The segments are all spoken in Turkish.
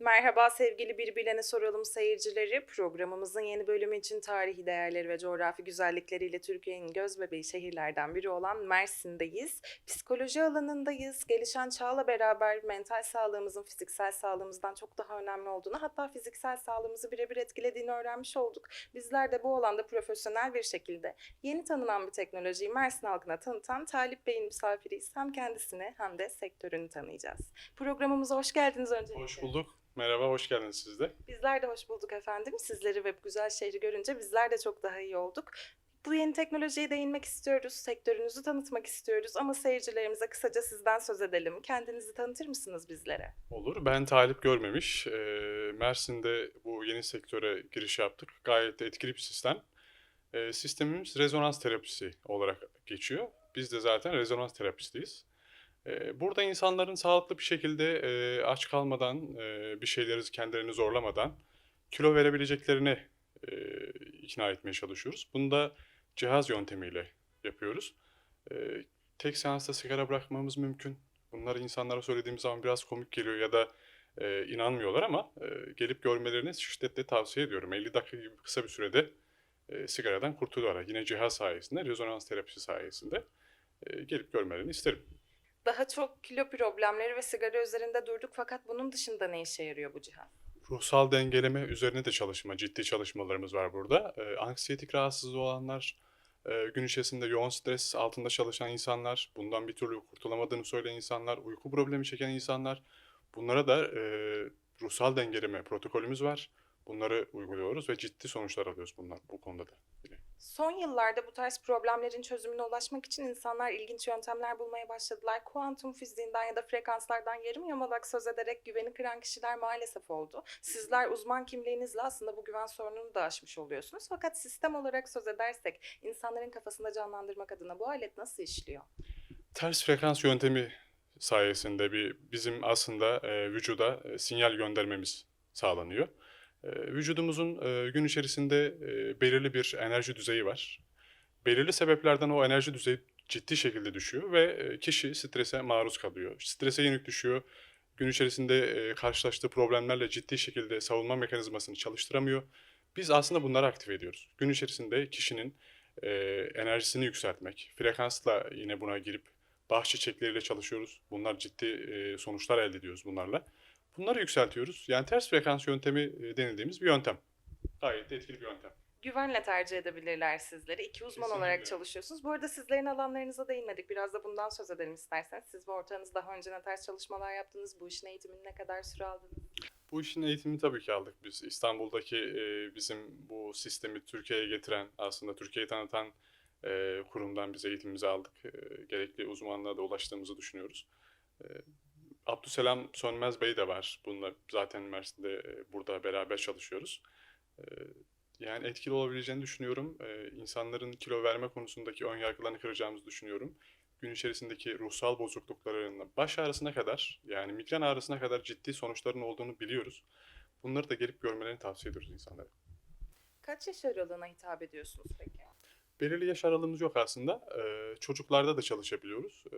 Merhaba sevgili Bir Bilene Soralım seyircileri. Programımızın yeni bölümü için tarihi değerleri ve coğrafi güzellikleriyle Türkiye'nin gözbebeği şehirlerden biri olan Mersin'deyiz. Psikoloji alanındayız. Gelişen çağla beraber mental sağlığımızın fiziksel sağlığımızdan çok daha önemli olduğunu hatta fiziksel sağlığımızı birebir etkilediğini öğrenmiş olduk. Bizler de bu alanda profesyonel bir şekilde yeni tanınan bir teknolojiyi Mersin halkına tanıtan Talip Bey'in misafiriyiz. Hem kendisini hem de sektörünü tanıyacağız. Programımıza hoş geldiniz öncelikle. Hoş bulduk. Merhaba, hoş geldiniz siz de. Bizler de hoş bulduk efendim. Sizleri ve bu güzel şehri görünce bizler de çok daha iyi olduk. Bu yeni teknolojiye değinmek istiyoruz, sektörünüzü tanıtmak istiyoruz ama seyircilerimize kısaca sizden söz edelim. Kendinizi tanıtır mısınız bizlere? Olur. Ben Talip Görmemiş. Ee, Mersin'de bu yeni sektöre giriş yaptık. Gayet de etkili bir sistem. Ee, sistemimiz rezonans terapisi olarak geçiyor. Biz de zaten rezonans terapistiyiz. Burada insanların sağlıklı bir şekilde aç kalmadan, bir şeyleri kendilerini zorlamadan kilo verebileceklerini ikna etmeye çalışıyoruz. Bunu da cihaz yöntemiyle yapıyoruz. Tek seansta sigara bırakmamız mümkün. Bunları insanlara söylediğimiz zaman biraz komik geliyor ya da inanmıyorlar ama gelip görmelerini şiddetle tavsiye ediyorum. 50 dakika gibi kısa bir sürede e, sigaradan kurtuluyorlar. Yine cihaz sayesinde, rezonans terapisi sayesinde gelip görmelerini isterim. Daha çok kilo problemleri ve sigara üzerinde durduk fakat bunun dışında ne işe yarıyor bu cihaz? Ruhsal dengeleme üzerine de çalışma, ciddi çalışmalarımız var burada. E, anksiyetik rahatsızlığı olanlar, e, gün içerisinde yoğun stres altında çalışan insanlar, bundan bir türlü kurtulamadığını söyleyen insanlar, uyku problemi çeken insanlar, bunlara da e, ruhsal dengeleme protokolümüz var. Bunları uyguluyoruz ve ciddi sonuçlar alıyoruz bunlar bu konuda da. Son yıllarda bu tarz problemlerin çözümüne ulaşmak için insanlar ilginç yöntemler bulmaya başladılar. Kuantum fiziğinden ya da frekanslardan yarım yamalak söz ederek güveni kıran kişiler maalesef oldu. Sizler uzman kimliğinizle aslında bu güven sorununu da aşmış oluyorsunuz. Fakat sistem olarak söz edersek insanların kafasında canlandırmak adına bu alet nasıl işliyor? Ters frekans yöntemi sayesinde bir bizim aslında e, vücuda e, sinyal göndermemiz sağlanıyor. E, vücudumuzun e, gün içerisinde e, belirli bir enerji düzeyi var. Belirli sebeplerden o enerji düzeyi ciddi şekilde düşüyor ve e, kişi strese maruz kalıyor. Strese yenik düşüyor. Gün içerisinde karşılaştığı problemlerle ciddi şekilde savunma mekanizmasını çalıştıramıyor. Biz aslında bunları aktive ediyoruz. Gün içerisinde kişinin enerjisini yükseltmek, frekansla yine buna girip bağ çiçekleriyle çalışıyoruz. Bunlar ciddi sonuçlar elde ediyoruz bunlarla. Bunları yükseltiyoruz. Yani ters frekans yöntemi e, denildiğimiz bir yöntem. Gayet de etkili bir yöntem. Güvenle tercih edebilirler sizleri. İki uzman olarak Kesinlikle. çalışıyorsunuz. Bu arada sizlerin alanlarınıza değinmedik. Biraz da bundan söz edelim isterseniz. Siz ve ortağınız daha önce ne tarz çalışmalar yaptınız? Bu işin eğitimini ne kadar süre aldınız? Bu işin eğitimini tabii ki aldık biz. İstanbul'daki e, bizim bu sistemi Türkiye'ye getiren, aslında Türkiye'yi tanıtan e, kurumdan biz eğitimimizi aldık. E, gerekli uzmanlığa da ulaştığımızı düşünüyoruz. E, Abdüselam Sönmez Bey de var. Bununla zaten Mersin'de e, burada beraber çalışıyoruz. E, yani etkili olabileceğini düşünüyorum. E, insanların kilo verme konusundaki ön yargılarını kıracağımızı düşünüyorum. Gün içerisindeki ruhsal bozukluklarının baş ağrısına kadar yani migren ağrısına kadar ciddi sonuçların olduğunu biliyoruz. Bunları da gelip görmelerini tavsiye ediyoruz insanlara. Kaç yaş aralığına hitap ediyorsunuz peki? Belirli yaş aralığımız yok aslında. Ee, çocuklarda da çalışabiliyoruz. Ee,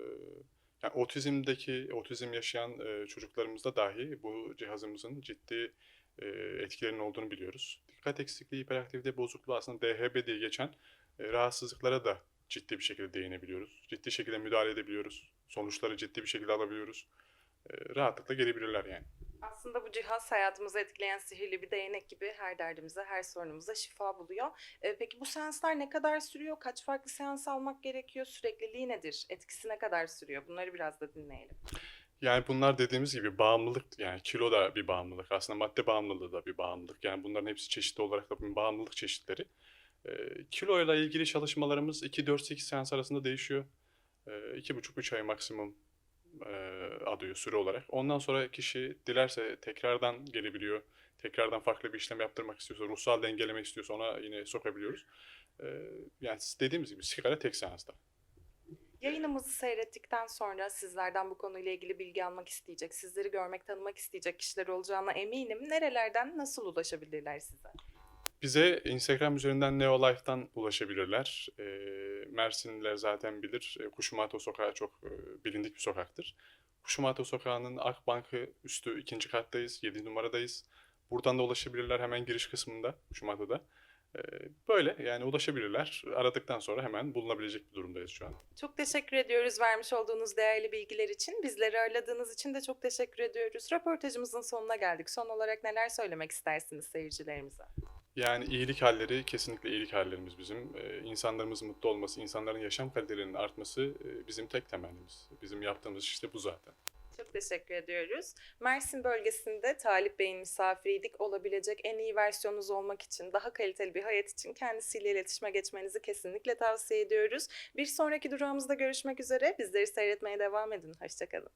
yani otizmdeki, otizm yaşayan e, çocuklarımızda dahi bu cihazımızın ciddi e, etkilerinin olduğunu biliyoruz. Dikkat eksikliği, hiperaktivite bozukluğu aslında DHB diye geçen e, rahatsızlıklara da ciddi bir şekilde değinebiliyoruz. Ciddi şekilde müdahale edebiliyoruz. Sonuçları ciddi bir şekilde alabiliyoruz. E, rahatlıkla gelebilirler yani. Aslında bu cihaz hayatımızı etkileyen sihirli bir değnek gibi her derdimize, her sorunumuza şifa buluyor. Ee, peki bu seanslar ne kadar sürüyor? Kaç farklı seans almak gerekiyor? Sürekliliği nedir? Etkisi ne kadar sürüyor? Bunları biraz da dinleyelim. Yani bunlar dediğimiz gibi bağımlılık yani kilo da bir bağımlılık. Aslında madde bağımlılığı da bir bağımlılık. Yani bunların hepsi çeşitli olarak da bir bağımlılık çeşitleri. Ee, kiloyla ilgili çalışmalarımız 2-4-8 seans arasında değişiyor. Ee, 2,5-3 ay maksimum alıyor süre olarak. Ondan sonra kişi dilerse tekrardan gelebiliyor. Tekrardan farklı bir işlem yaptırmak istiyorsa, ruhsal dengeleme istiyorsa ona yine sokabiliyoruz. Ee, yani dediğimiz gibi sigara tek seansta. Yayınımızı seyrettikten sonra sizlerden bu konuyla ilgili bilgi almak isteyecek, sizleri görmek, tanımak isteyecek kişiler olacağına eminim. Nerelerden nasıl ulaşabilirler size? Bize Instagram üzerinden Neolife'dan ulaşabilirler. E, Mersinliler zaten bilir. E, Kuşumato sokağı çok e, bilindik bir sokaktır. Kuşumata Sokağı'nın Akbank'ı üstü ikinci kattayız. 7 numaradayız. Buradan da ulaşabilirler hemen giriş kısmında Kuşumata'da. Ee, Böyle yani ulaşabilirler. Aradıktan sonra hemen bulunabilecek bir durumdayız şu an. Çok teşekkür ediyoruz vermiş olduğunuz değerli bilgiler için. Bizleri ağırladığınız için de çok teşekkür ediyoruz. Röportajımızın sonuna geldik. Son olarak neler söylemek istersiniz seyircilerimize? Yani iyilik halleri kesinlikle iyilik hallerimiz bizim. Ee, insanlarımızın mutlu olması, insanların yaşam kalitelerinin artması e, bizim tek temennimiz. Bizim yaptığımız işte bu zaten. Çok teşekkür ediyoruz. Mersin bölgesinde Talip Bey'in misafiriydik. Olabilecek en iyi versiyonunuz olmak için, daha kaliteli bir hayat için kendisiyle iletişime geçmenizi kesinlikle tavsiye ediyoruz. Bir sonraki durağımızda görüşmek üzere. Bizleri seyretmeye devam edin. Hoşçakalın.